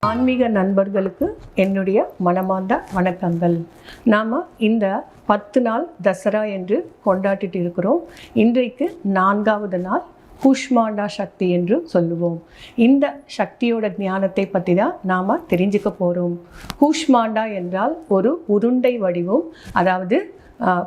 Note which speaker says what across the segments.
Speaker 1: ஆன்மீக நண்பர்களுக்கு என்னுடைய மனமார்ந்த வணக்கங்கள். நாம் இந்த பத்து நாள் தசரா என்று கொண்டாடிட்டு இருக்கிறோம் இன்றைக்கு நான்காவது நாள் கூஷ்மாண்டா சக்தி என்று சொல்லுவோம். இந்த சக்தியோட ஞானத்தை பற்றி தான் நாம் தெரிஞ்சுக்க போகிறோம் கூஷ்மாண்டா என்றால் ஒரு உருண்டை வடிவம் அதாவது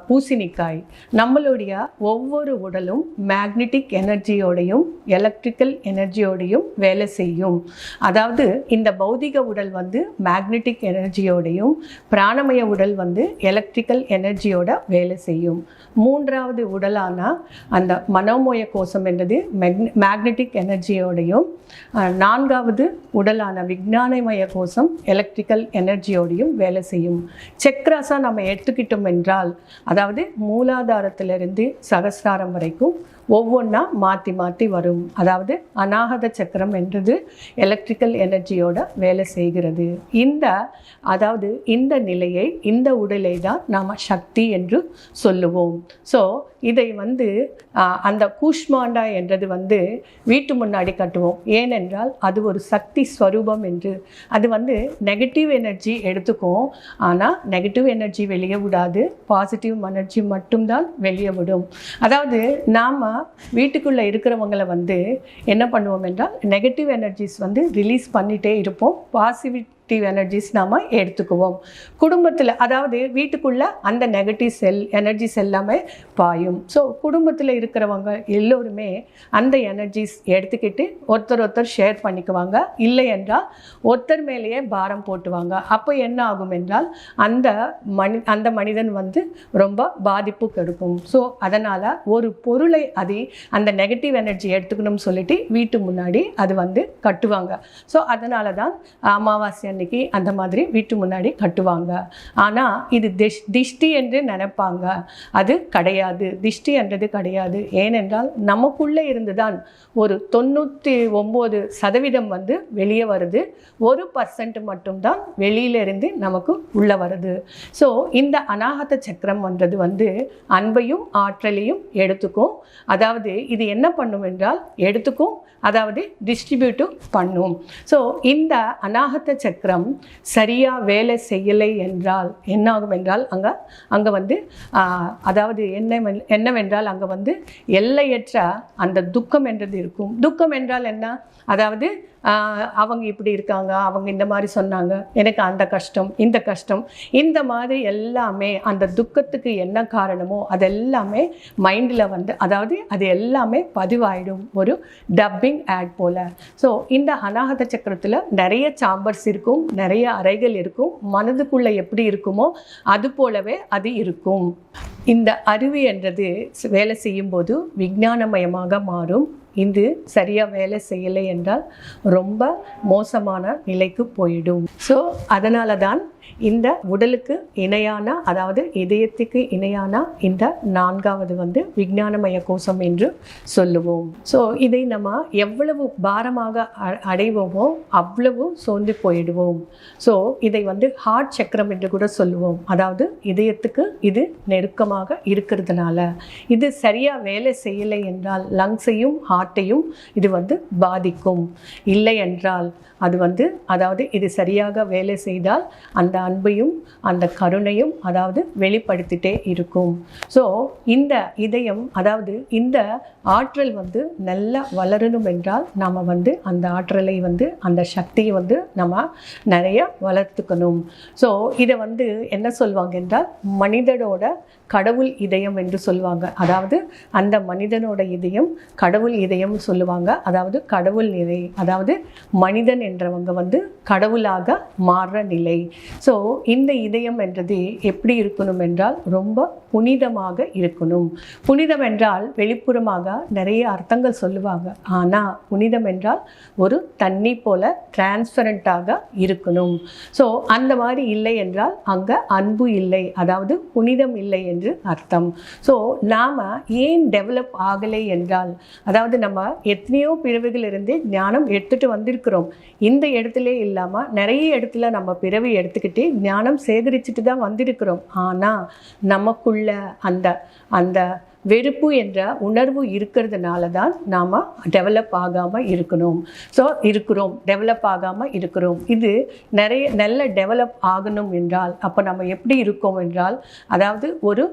Speaker 1: பூசணிக்காய். நம்மளுடைய ஒவ்வொரு உடலும் மேக்னெட்டிக் எனர்ஜியோடையும் எலக்ட்ரிக்கல் எனர்ஜியோடையும் வேலை செய்யும். அதாவது இந்த பௌதிக உடல் வந்து மேக்னெட்டிக் எனர்ஜியோடையும் பிராணமய உடல் வந்து எலக்ட்ரிக்கல் எனர்ஜியோட வேலை செய்யும். மூன்றாவது உடலான அந்த மனோமய கோஷம் என்றது மேக்னெட்டிக் எனர்ஜியோடையும் நான்காவது உடலான விஜானமய கோஷம் எலக்ட்ரிக்கல் எனர்ஜியோடையும் வேலை செய்யும். செக்ராஸாக நம்ம எடுத்துக்கிட்டோம் என்றால் அதாவது மூலாதாரத்திலிருந்து சகசிராரம் வரைக்கும் ஒவ்வொன்றா மாற்றி மாற்றி வரும். அதாவது அநாகத சக்கரம் என்றது எலக்ட்ரிக்கல் எனர்ஜியோட வேலை செய்கிறது. இந்த அதாவது இந்த நிலையை இந்த உடலை தான் நாம் சக்தி என்று சொல்லுவோம். ஸோ இதை வந்து அந்த கூஷ்மாண்டா என்றது வந்து வீட்டு முன்னாடி கட்டுவோம். ஏனென்றால் அது ஒரு சக்தி ஸ்வரூபம் என்று. அது வந்து நெகட்டிவ் எனர்ஜி எடுத்துக்கும். ஆனால் நெகட்டிவ் எனர்ஜி வெளியே விடாது. பாசிட்டிவ் எனர்ஜி மட்டும்தான் வெளியே விடும். அதாவது நாம் வீட்டுக்குள்ளே இருக்கிறவங்கள வந்து என்ன பண்ணுவோம் என்றால் நெகட்டிவ் எனர்ஜிஸ் வந்து ரிலீஸ் பண்ணிகிட்டே இருப்போம். பாசிட்டிவ் எனர்ஜிஸ் நாம் எடுத்துக்குவோம். குடும்பத்தில் அதாவது வீட்டுக்குள்ளே அந்த நெகட்டிவ் செல் எனர்ஜிஸ் எல்லாமே பாயும். ஸோ குடும்பத்தில் இருக்கிறவங்க எல்லோருமே அந்த எனர்ஜிஸ் எடுத்துக்கிட்டு ஒருத்தர் ஒருத்தர் ஷேர் பண்ணிக்குவாங்க. இல்லை என்றால் ஒருத்தர் மேலேயே பாரம் போட்டுவாங்க. அப்போ என்ன ஆகும் என்றால் அந்த மனி அந்த மனிதன் வந்து ரொம்ப பாதிப்பு கெடுக்கும். ஸோ அதனால் ஒரு பொருளை அது அந்த நெகட்டிவ் எனர்ஜி எடுத்துக்கணும்னு சொல்லிட்டு வீட்டு முன்னாடி அது வந்து கட்டுவாங்க. ஸோ அதனால தான் அமாவாசை அன்னைக்கு அந்த மாதிரி வீட்டு முன்னாடி கட்டுவாங்க. ஆனால் இது திஷ் திஷ்டி என்று நினைப்பாங்க. அது கிடையாது. திஷ்டி என்றது கிடையாது. ஏனென்றால் நமக்குள்ளே இருந்து தான் ஒரு தொண்ணூற்றி ஒம்பது சதவீதம் வந்து வெளியே வருது. ஒரு பர்சன்ட் மட்டும்தான் வெளியிலிருந்து நமக்கு உள்ளே வருது. ஸோ இந்த அநாகத சக்கரம் வந்தது வந்து அன்பையும் ஆற்றலையும் எடுத்துக்கும். அதாவது இது என்ன பண்ணும் என்றால் எடுத்துக்கும். அதாவது டிஸ்ட்ரிபியூட்டும் பண்ணும். ஸோ இந்த அநாகத்த சக்கரம் சரியாக வேலை செய்யலை என்றால் என்னாகும் என்றால் அங்கே அங்கே வந்து அதாவது என்ன என்னவென்றால் அங்கே வந்து எல்லையற்ற அந்த துக்கம் என்றது இருக்கும். துக்கம் என்றால் என்ன? அதாவது அவங்க இப்படி இருக்காங்க அவங்க இந்த மாதிரி சொன்னாங்க. எனக்கு அந்த கஷ்டம் இந்த கஷ்டம். இந்த மாதிரி எல்லாமே அந்த துக்கத்துக்கு என்ன காரணமோ அதெல்லாமே மைண்டில் வந்து அதாவது அது எல்லாமே பதிவாயிடும். ஒரு டப்பிங் ஆட் போல். ஸோ இந்த அநாகத சக்கரத்தில் நிறைய சாம்பர்ஸ் இருக்கும் நிறைய அறைகள் இருக்கும். மனதுக்குள்ளே எப்படி இருக்குமோ அது போலவே அது இருக்கும். இந்த அருவி என்றது வேலை செய்யும்போது விஞ்ஞானமயமாக மாறும். இது சரியாக வேலை செய்யலை என்றால் ரொம்ப மோசமான நிலைக்கு போயிடும். ஸோ அதனால தான் இந்த உடலுக்கு இணையான அதாவது இதயத்துக்கு இணையான இந்த நான்காவது வந்து விஞ்ஞானமய கோஷம் என்று சொல்லுவோம். ஸோ இதை நம்ம எவ்வளவு பாரமாக அ- அடைவோமோ அவ்வளவு சோர்ந்து போயிடுவோம். ஸோ இதை வந்து ஹார்ட் சக்கரம் என்று கூட சொல்லுவோம். அதாவது இதயத்துக்கு இது நெருக்கமாக இருக்கிறதுனால. இது சரியாக வேலை செய்யலை என்றால் லங்ஸையும் ஹார்ட்டையும் இது வந்து பாதிக்கும். இல்லை என்றால் அது வந்து அதாவது இது சரியாக வேலை செய்தால் அந்த அன்பையும் அந்த கருணையும் அதாவது வெளிப்படுத்திட்டே இருக்கும். ஸோ இந்த இதயம் அதாவது இந்த ஆற்றல் வந்து நல்லா வளரணும் என்றால் நாம் வந்து அந்த ஆற்றலை வந்து அந்த சக்தியை வந்து நம்ம நிறைய வளர்த்துக்கணும். ஸோ இதை வந்து என்ன சொல்லுவாங்க என்றால் மனிதனோட கடவுள் இதயம் என்று சொல்லுவாங்க அதாவது அந்த மனிதனோட இதயம் கடவுள் இதயம் சொல்லுவாங்க. அதாவது கடவுள் நிலை. அதாவது மனிதன் என்றவங்க வந்து கடவுளாக மாற நிலை. ஸோ இந்த இதயம் என்றது எப்படி இருக்கணும் என்றால் ரொம்ப புனிதமாக இருக்கணும். புனிதம் என்றால் வெளிப்புறமாக நிறைய அர்த்தங்கள் சொல்லுவாங்க. ஆனால் புனிதம் என்றால் ஒரு தண்ணி போல டிரான்ஸ்பரண்ட்டாக இருக்கணும். ஸோ அந்த மாதிரி இல்லை என்றால் அங்கே அன்பு இல்லை. அதாவது புனிதம் இல்லை என்று அர்த்தம். ஸோ நாம் ஏன் டெவலப் ஆகலை என்றால் அதாவது நம்ம எத்தனையோ பிறவிகளிலிருந்து ஞானம் எடுத்துட்டு வந்திருக்கிறோம். இந்த இடத்துல இல்லாமல் நிறைய இடத்துல நம்ம பிறவி எடுத்துக்கிட்டு ஞானம் சேகரிச்சுட்டு தான் வந்திருக்கிறோம். ஆனால் நமக்குள்ள அந்த அந்த வெறுப்பு என்ற உணர்வு இருக்கிறதுனால தான் நாம் டெவலப் ஆகாமல் இருக்கணும். ஸோ இருக்கிறோம் டெவலப் ஆகாமல் இருக்கிறோம். இது நிறைய நல்ல டெவலப் ஆகணும் என்றால் அப்போ நம்ம எப்படி இருக்கோம் என்றால் அதாவது ஒரு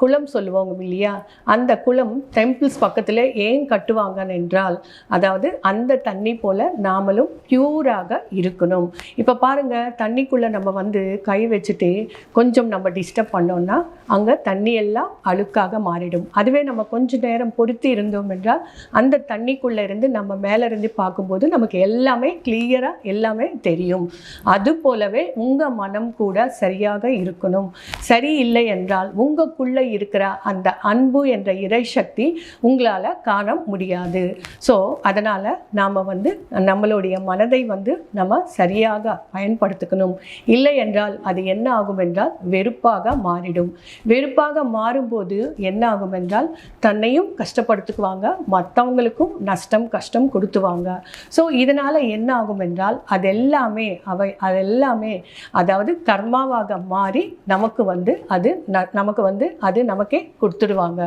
Speaker 1: குளம் சொல்லுவாங்க இல்லையா? அந்த குளம் டெம்பிள்ஸ் பக்கத்தில் ஏன் கட்டுவாங்க என்றால் அதாவது அந்த தண்ணி போல் நாமளும் ப்யூராக இருக்கணும். இப்போ பாருங்கள் தண்ணிக்குள்ளே நம்ம வந்து கை வச்சுட்டு கொஞ்சம் நம்ம டிஸ்டர்ப் பண்ணோம்னா அங்கே தண்ணி எல்லாம் அழுக்காக மாறிடும். அதுவே நம்ம கொஞ்ச நேரம் பொறுத்து இருந்தோம் என்றால் அந்த தண்ணிக்குள்ளே இருந்து நம்ம மேலே இருந்து பார்க்கும்போது நமக்கு எல்லாமே கிளியராக எல்லாமே தெரியும். அது போலவே உங்கள் மனம் கூட சரியாக இருக்கணும். சரியில்லை என்றால் உங்களுக்குள்ளே இருக்கிற அந்த அன்பு என்ற இறை சக்தி உங்களால் காண முடியாது. ஸோ அதனால் நாம் வந்து நம்மளுடைய மனதை வந்து நம்ம சரியாக பயன்படுத்திக்கணும். இல்லை என்றால் அது என்ன ஆகும் என்றால் வெறுப்பாக மாறிடும். வெறுப்பாக மாறும்போது என்ன ஆகும் என்றால் தன்னையும் கஷ்டப்படுத்துக்குவாங்க மற்றவங்களுக்கும் நஷ்டம் கஷ்டம் கொடுத்துவாங்க. ஸோ இதனால் என்ன ஆகும் என்றால் அதெல்லாமே அவை அதெல்லாமே அதாவது கர்மாவாக மாறி நமக்கு வந்து அது ந- நமக்கு வந்து அது நமக்கே கொடுத்துடுவாங்க.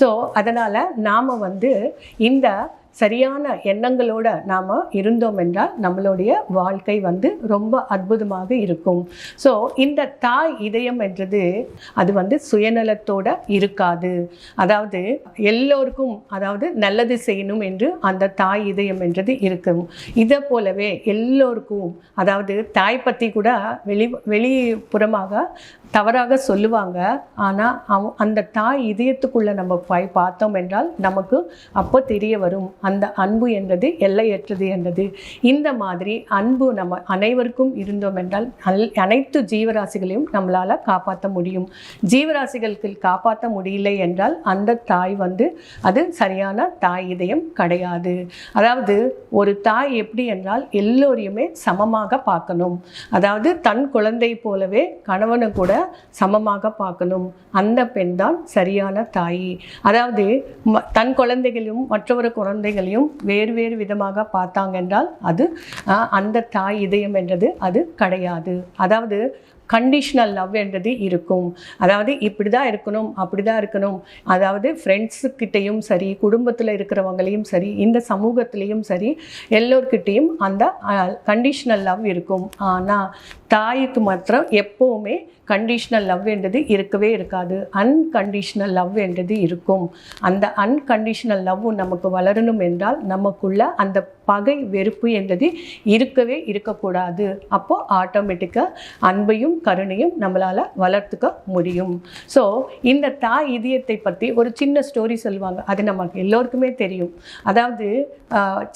Speaker 1: ஸோ அதனால் நாம் வந்து இந்த சரியான எண்ணங்களோட நாம் இருந்தோம் என்றால் நம்மளுடைய வாழ்க்கை வந்து ரொம்ப அற்புதமாக இருக்கும். ஸோ இந்த தாய் இதயம் என்றது அது வந்து சுயநலத்தோட இருக்காது. அதாவது எல்லோருக்கும் அதாவது நல்லது செய்யணும் என்று அந்த தாய் இதயம் என்றது இருக்கும். இதை போலவே எல்லோருக்கும் அதாவது தாய் பற்றி கூட வெளி வெளிப்புறமாக தவறாக சொல்லுவாங்க. ஆனால் அவ அந்த தாய் இதயத்துக்குள்ளே நம்ம போய் பார்த்தோம் என்றால் நமக்கு அப்போ தெரிய வரும். அந்த அன்பு என்றது எல்லையற்றது என்றது இந்த மாதிரி அன்பு நம்ம அனைவருக்கும் இருந்தோம் என்றால் அல்- அனைத்து ஜீவராசிகளையும் நம்மளால் காப்பாற்ற முடியும். ஜீவராசிகளுக்கு காப்பாற்ற முடியலை என்றால் அந்த தாய் வந்து அது சரியான தாய் இதயம் கிடையாது. அதாவது ஒரு தாய் எப்படி என்றால் எல்லோரையுமே சமமாக பார்க்கணும். அதாவது தன் குழந்தை போலவே கணவனை கூட சமமாக பார்க்கணும். அந்த பெண் தான் சரியான தாய். அதாவது தன் குழந்தைகளையும் மற்றவர் குழந்தைகளையும் வேறு வேறு விதமாக பார்த்தாங்க என்றால் அது அந்த தாய் இதயம் என்றது அது கிடையாது. அதாவது கண்டிஷ்னல் லவ் என்றது இருக்கும். அதாவது இப்படி தான் இருக்கணும் அப்படி தான் இருக்கணும். அதாவது ஃப்ரெண்ட்ஸுக்கிட்டேயும் சரி குடும்பத்தில் இருக்கிறவங்களையும் சரி இந்த சமூகத்திலையும் சரி எல்லோர்கிட்டேயும் அந்த கண்டிஷ்னல் லவ் இருக்கும். ஆனால் தாய்க்கு மாத்திரம் எப்போவுமே கண்டிஷ்னல் லவ் என்றது இருக்கவே இருக்காது. அன்கண்டிஷ்னல் லவ் என்றது இருக்கும். அந்த அன்கண்டிஷ்னல் லவ் நமக்கு வளரணும் என்றால் நமக்குள்ள அந்த பகை வெறுப்பு என்றது இருக்கவே இருக்கக்கூடாது. அப்போது ஆட்டோமேட்டிக்காக அன்பையும் கருணையும் நம்மளால் வளர்த்துக்க முடியும். ஸோ இந்த தாய் இதயத்தை பற்றி ஒரு சின்ன ஸ்டோரி சொல்லுவாங்க. அது நமக்கு எல்லோருக்குமே தெரியும். அதாவது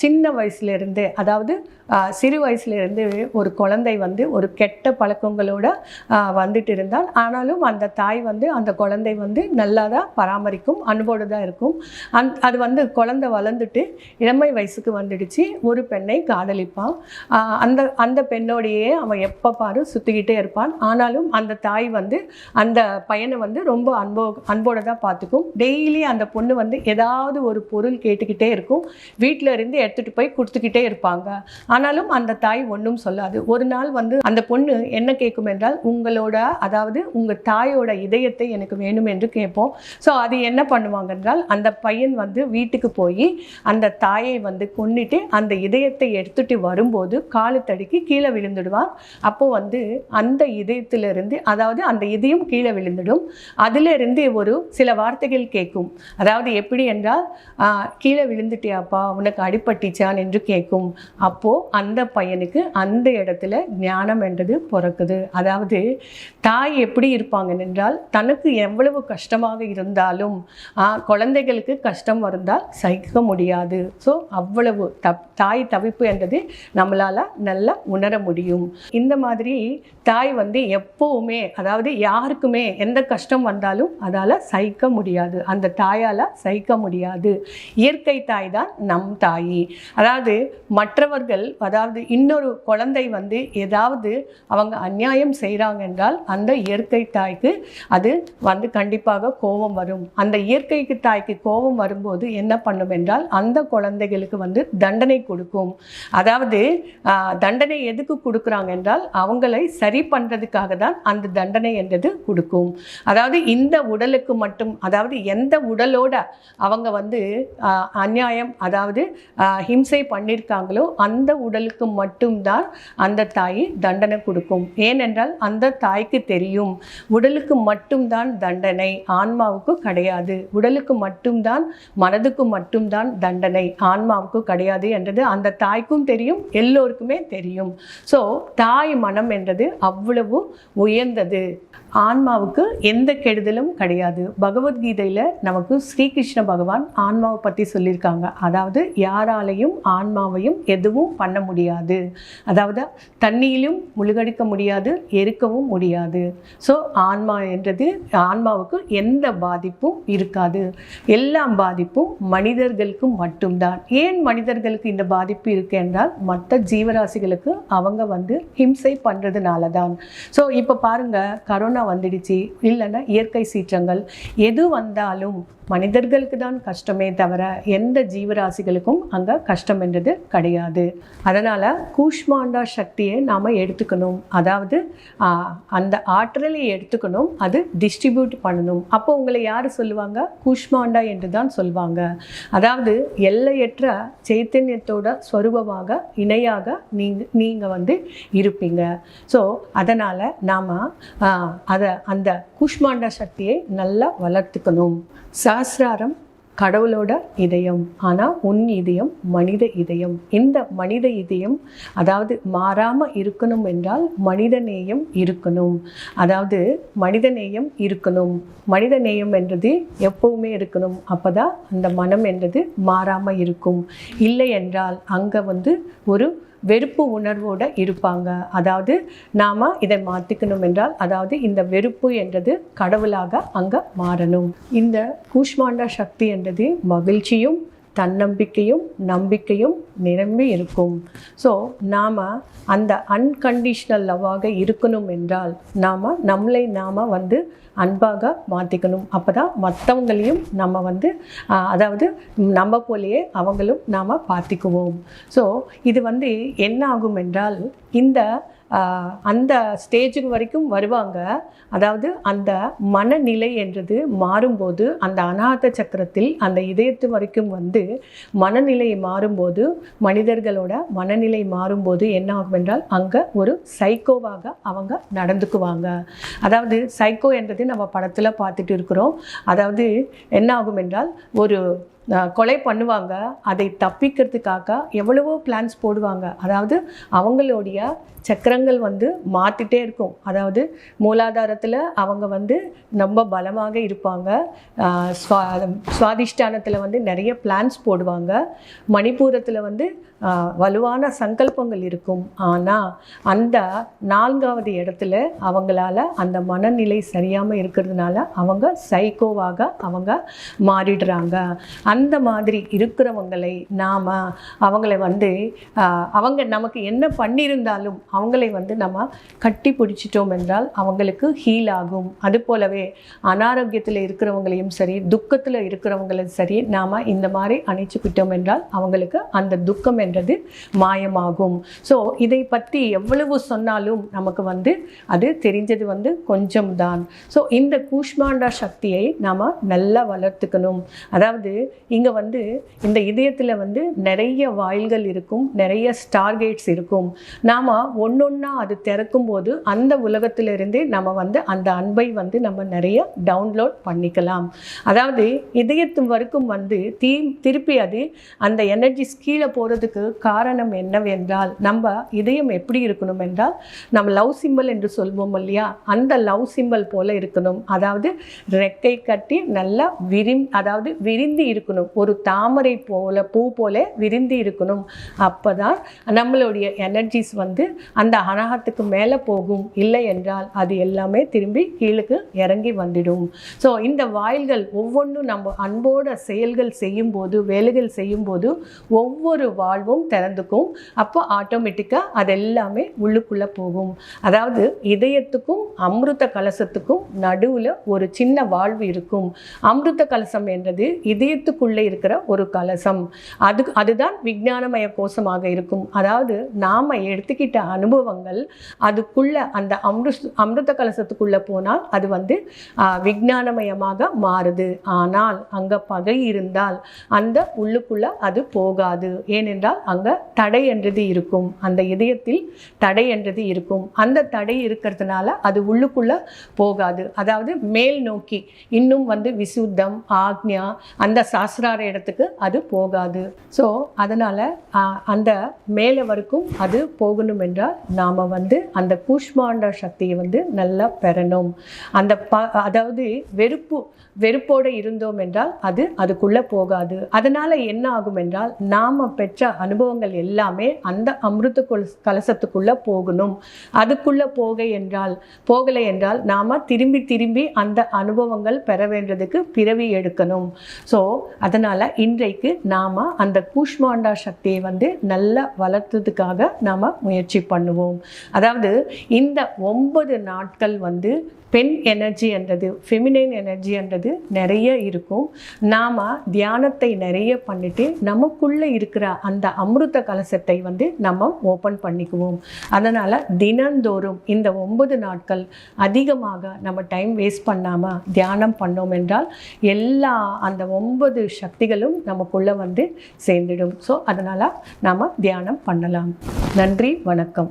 Speaker 1: சின்ன வயசுலேருந்தே அதாவது சிறு வயசுலேருந்து ஒரு குழந்தை வந்து ஒரு கெட்ட பழக்கங்களோட வந்துட்டு இருந்தால் ஆனாலும் அந்த தாய் வந்து அந்த குழந்தை வந்து நல்லா தான் பராமரிக்கும் அன்போடு தான் இருக்கும். அந் அது வந்து குழந்தை வளர்ந்துட்டு இளமை வயசுக்கு வந்துடுச்சு. ஒரு பெண்ணை காதலிப்பான். அந்த அந்த பெண்ணோடையே அவன் எப்போ பாரு சுற்றிக்கிட்டே இருப்பான். ஆனாலும் அந்த தாய் வந்து அந்த பையனை வந்து ரொம்ப அன்போ அன்போடு தான் பார்த்துக்கும் டெய்லி அந்த பொண்ணு வந்து ஏதாவது ஒரு பொருள் கேட்டுக்கிட்டே இருக்கும். வீட்டில் இருந்து எடுத்துகிட்டு போய் கொடுத்துக்கிட்டே இருப்பாங்க. ஆனாலும் அந்த தாய் ஒன்றும் சொல்லாது. ஒரு நாள் வந்து அந்த பொண்ணு என்ன கேட்கும் என்றால் உங்களோட அதாவது உங்கள் தாயோட இதயத்தை எனக்கு வேணும் என்று கேட்போம். ஸோ அது என்ன பண்ணுவாங்க என்றால் அந்த பையன் வந்து வீட்டுக்கு போய் அந்த தாயை வந்து கொண்டுட்டு அந்த இதயத்தை எடுத்துட்டு வரும்போது காலு தடுக்கி கீழே விழுந்துடுவார். அப்போ வந்து அந்த இதயத்திலிருந்து அதாவது அந்த இதயம் கீழே விழுந்துடும். அதிலிருந்து ஒரு சில வார்த்தைகள் கேட்கும். அதாவது எப்படி என்றால் கீழே விழுந்துட்டியாப்பா உனக்கு அடிபட்டுச்சான் என்று கேட்கும். அப்போ அந்த பையனுக்கு அந்த இடத்துல ஞானம் என்றது பிறக்குது. அதாவது தாய் எப்படி இருப்பாங்க என்றால் தனக்கு எவ்வளவு கஷ்டமாக இருந்தாலும் குழந்தைகளுக்கு கஷ்டம் வந்தால் சகிக்க முடியாது. ஸோ அவ்வளவு தப் தாய் தவிப்பு என்றது நம்மளால் நல்லா உணர முடியும். இந்த மாதிரி தாய் வந்து எப்போவுமே அதாவது யாருக்குமே எந்த கஷ்டம் வந்தாலும் அதால் சகிக்க முடியாது. அந்த தாயால் சகிக்க முடியாது. இயற்கை தாய் தான் நம் தாய். அதாவது மற்றவர்கள் அதாவது இன்னொரு குழந்தை வந்து ஏதாவது அவங்க அநியாயம் செய்கிறாங்க என்றால் அந்த இயற்கை தாய்க்கு அது வந்து கண்டிப்பாக கோபம் வரும். அந்த இயற்கைக்கு தாய்க்கு கோபம் வரும்போது என்ன பண்ணும் என்றால் அந்த குழந்தைகளுக்கு வந்து தண்டனை தண்டனை கொடுக்கும். அதாவது தண்டனை எதுக்கு கொடுக்குறாங்க என்றால் அவங்களை சரி பண்ணுறதுக்காக தான் அந்த தண்டனை என்றது கொடுக்கும். அதாவது இந்த உடலுக்கு மட்டும் அதாவது எந்த உடலோட அவங்க வந்து அந்நியாயம் அநியாயம் அதாவது ஹிம்சை பண்ணியிருக்காங்களோ அந்த உடலுக்கு மட்டும்தான் அந்த தாய் தண்டனை கொடுக்கும். ஏனென்றால் அந்த தாய்க்கு தெரியும் உடலுக்கு மட்டும்தான் தண்டனை ஆன்மாவுக்கு கிடையாது. உடலுக்கு மட்டும்தான் மனதுக்கு மட்டும்தான் தண்டனை ஆன்மாவுக்கு கிடையாது என்றது அந்த தாய்க்கும் தெரியும் எல்லோருக்குமே தெரியும். ஸோ தாய் மனம் என்றது அவ்வளவு உயர்ந்தது. ஆன்மாவுக்கு எந்த கெடுதலும் கிடையாது. பகவத்கீதையில் நமக்கு ஸ்ரீகிருஷ்ண பகவான் ஆன்மாவை பற்றி சொல்லியிருக்காங்க. அதாவது யாராலையும் ஆன்மாவையும் எதுவும் பண்ண முடியாது. அதாவது தண்ணியிலும் முழுகடிக்க முடியாது எரிக்கவும் முடியாது. ஸோ ஆன்மா என்றது ஆன்மாவுக்கு எந்த பாதிப்பும் இருக்காது. எல்லா பாதிப்பும் மனிதர்களுக்கு மட்டும்தான். ஏன் மனிதர்களுக்கு இந்த பாதிப்பு இருக்கு என்றால் மற்ற ஜீவராசிகளுக்கு அவங்க வந்து ஹிம்சை பண்ணுறதுனால தான் ஸோ இப்போ பாருங்க கரோனா வந்துடுச்சு இல்லைன்னா இயற்கை சீற்றங்கள் எது வந்தாலும் மனிதர்களுக்கு தான் கஷ்டமே தவிர எந்த ஜீவராசிகளுக்கும் அங்கே கஷ்டம் என்றது கிடையாது. அதனால் கூஷ்மாண்டா சக்தியை நாம் எடுத்துக்கணும். அதாவது அந்த ஆற்றலை எடுத்துக்கணும் அது டிஸ்ட்ரிபியூட் பண்ணணும். அப்போ உங்களை யார் சொல்லுவாங்க? கூஷ்மாண்டா என்று தான் சொல்லுவாங்க அதாவது எல்லையற்ற சைத்தன்யத்தோட ஸ்வரூபமாக இணையாக நீங்கள் நீங்கள் வந்து இருப்பீங்க. ஸோ அதனால் நாம் அதை அந்த கூஷ்மாண்டா சக்தியை நல்லா வளர்த்துக்கணும். சாஸ்திராரம் கடவுளோட இதயம் ஆனால் உன் இதயம் மனித இதயம். இந்த மனித இதயம் அதாவது மாறாமல் இருக்கணும் என்றால் மனிதநேயம் இருக்கணும். அதாவது மனிதநேயம் இருக்கணும். மனிதநேயம் என்றது எப்பவுமே இருக்கணும். அப்போ தான் அந்த மனம் என்றது மாறாமல் இருக்கும். இல்லை என்றால் அங்கே வந்து ஒரு வெறுப்பு உணர்வோடு இருப்பாங்க. அதாவது நாம் இதை மாற்றிக்கணும் என்றால் அதாவது இந்த வெறுப்பு என்றது கடவுளாக அங்கே மாறணும். இந்த கூஷ்மாண்டா சக்தி என்றது மகிழ்ச்சியும் தன்னம்பிக்கையும் நம்பிக்கையும் நிரம்பி இருக்கும். ஸோ நாம் அந்த அன்கண்டிஷ்னல் லவ்வாக இருக்கணும் என்றால் நாம் நம்மளை நாம் வந்து அன்பாக மாற்றிக்கணும் அப்போ தான் மற்றவங்களையும் நம்ம வந்து அதாவது நம்ம போலேயே அவங்களும் நாம் பார்த்துக்குவோம் ஸோ இது வந்து என்ன ஆகும் என்றால் இந்த அந்த ஸ்டேஜுக்கு வரைக்கும் வருவாங்க. அதாவது அந்த மனநிலை என்றது மாறும்போது அந்த அநாத சக்கரத்தில் அந்த இதயத்து வரைக்கும் வந்து மனநிலை மாறும்போது மனிதர்களோட மனநிலை மாறும்போது என்ன ஆகும் என்றால் அங்கே ஒரு சைக்கோவாக அவங்க நடந்துக்குவாங்க. அதாவது சைக்கோ என்றது நம்ம படத்தில் பார்த்துட்டு இருக்கிறோம். அதாவது என்ன ஆகும் என்றால் ஒரு கொலை பண்ணுவாங்க. அதை தப்பிக்கிறதுக்காக எவ்வளவோ பிளான்ஸ் போடுவாங்க. அதாவது அவங்களுடைய சக்கரங்கள் வந்து மாற்றிட்டே இருக்கும். அதாவது மூலாதாரத்தில் அவங்க வந்து ரொம்ப பலமாக இருப்பாங்க. சுவாதிஷ்டானத்தில் வந்து நிறைய பிளான்ஸ் போடுவாங்க. மணிப்பூரத்தில் வந்து வலுவான சங்கல்பங்கள் இருக்கும். ஆனால் அந்த நான்காவது இடத்துல அவங்களால அந்த மனநிலை சரியாமல் இருக்கிறதுனால அவங்க சைக்கோவாக அவங்க மாறிடுறாங்க. அந்த மாதிரி இருக்கிறவங்களை நாம் அவங்களை வந்து அவங்க நமக்கு என்ன பண்ணியிருந்தாலும் அவங்களை வந்து நம்ம கட்டி பிடிச்சிட்டோம் என்றால் அவங்களுக்கு ஹீல் ஆகும். அது போலவே அனாரோக்கியத்தில் இருக்கிறவங்களையும் சரி துக்கத்தில் இருக்கிறவங்களையும் சரி நாம் இந்த மாதிரி அணைச்சிக்கிட்டோம் என்றால் அவங்களுக்கு அந்த துக்கம் என்றது மாயமாகும். ஸோ இதை பற்றி எவ்வளவு சொன்னாலும் நமக்கு வந்து அது தெரிஞ்சது வந்து கொஞ்சம் தான் ஸோ இந்த கூஷ்மாண்டா சக்தியை நாம் நல்லா வளர்த்துக்கணும். அதாவது இங்கே வந்து இந்த இதயத்தில் வந்து நிறைய வாயில்கள் இருக்கும் நிறைய ஸ்டார்கேட்ஸ் இருக்கும். நாம் ஒன்றொன்னா அது திறக்கும் போது அந்த உலகத்திலிருந்தே நம்ம வந்து அந்த அன்பை வந்து நம்ம நிறைய டவுன்லோட் பண்ணிக்கலாம். அதாவது இதயத்து வரைக்கும் வந்து தீ திருப்பி அது அந்த எனர்ஜிஸ் கீழே போகிறதுக்கு காரணம் என்னவென்றால் நம்ம இதயம் எப்படி இருக்கணும் என்றால் நம்ம லவ் சிம்பல் என்று சொல்வோம் இல்லையா? அந்த லவ் சிம்பல் போல இருக்கணும். அதாவது ரெக்கை கட்டி நல்லா விரிந் அதாவது விரிந்து இருக்கணும். ஒரு தாமரை போல பூ போல விரிந்து இருக்கணும். அப்போதான் நம்மளுடைய எனர்ஜிஸ் வந்து அந்த அனகத்துக்கு மேலே போகும். இல்லை என்றால் அது எல்லாமே திரும்பி கீழுக்கு இறங்கி வந்துடும். ஸோ இந்த வாயில்கள் ஒவ்வொன்றும் நம்ம அன்போட செயல்கள் செய்யும்போது வேலைகள் செய்யும்போது ஒவ்வொரு வாழ்வும் திறந்துக்கும். அப்போ ஆட்டோமேட்டிக்காக அது எல்லாமே உள்ளுக்குள்ளே போகும். அதாவது இதயத்துக்கும் அமிர்த கலசத்துக்கும் நடுவில் ஒரு சின்ன வாழ்வு இருக்கும். அமிர்த கலசம் என்றது இதயத்துக்குள்ளே இருக்கிற ஒரு கலசம். அது அதுதான் விஞ்ஞானமய கோஷமாக இருக்கும். அதாவது நாம் எடுத்துக்கிட்ட அனுபவங்கள் அதுக்குள்ள அந்த அமிர்த அமிர்த கலசத்துக்குள்ளே போனால் அது வந்து விஞ்ஞானமயமாக மாறுது. ஆனால் அங்கே பகை இருந்தால் அந்த உள்ளுக்குள்ளே அது போகாது. ஏனென்றால் அங்கே தடை என்றது இருக்கும். அந்த இதயத்தில் தடை என்றது இருக்கும். அந்த தடை இருக்கிறதுனால அது உள்ளுக்குள்ளே போகாது. அதாவது மேல் நோக்கி இன்னும் வந்து விசுத்தம் ஆக்ஞா அந்த சாஸ்திரார இடத்துக்கு அது போகாது. ஸோ அதனால் அந்த மேலே வரைக்கும் அது போகணும் என்றால் நாம் வந்து அந்த கூஷ்மாண்ட சக்தியை வந்து நல்லா பெறணும். அந்த ப அதாவது வெறுப்பு வெறுப்போடு இருந்தோம் என்றால் அது அதுக்குள்ளே போகாது. அதனால் என்ன ஆகும் என்றால் நாம் பெற்ற அனுபவங்கள் எல்லாமே அந்த அமிர்த கலசத்துக்குள்ளே போகணும். அதுக்குள்ளே போக என்றால் போகலை என்றால் நாம் திரும்பி திரும்பி அந்த அனுபவங்கள் பெற வேண்டியதுக்கு பிறவி எடுக்கணும். ஸோ அதனால் இன்றைக்கு நாம் அந்த கூஷ்மாண்டா சக்தியை வந்து நல்லா வளர்த்ததுக்காக நாம் முயற்சி பண்ணுவோம். அதாவது இந்த ஒன்பது நாட்கள் வந்து பெண் எனர்ஜி என்றது ஃபெமினைன் எனர்ஜி என்றது நிறைய இருக்கும். நாம் தியானத்தை நிறைய பண்ணிவிட்டு நமக்குள்ளே இருக்கிற அந்த அமிர்த கலசத்தை வந்து நம்ம ஓப்பன் பண்ணிக்குவோம். அதனால் தினந்தோறும் இந்த ஒன்பது நாட்கள் அதிகமாக நம்ம டைம் வேஸ்ட் பண்ணாமல் தியானம் பண்ணோம் என்றால் எல்லா அந்த ஒன்பது சக்திகளும் நமக்குள்ளே வந்து சேர்ந்துடும். ஸோ அதனால் நாம் தியானம் பண்ணலாம். நன்றி வணக்கம்.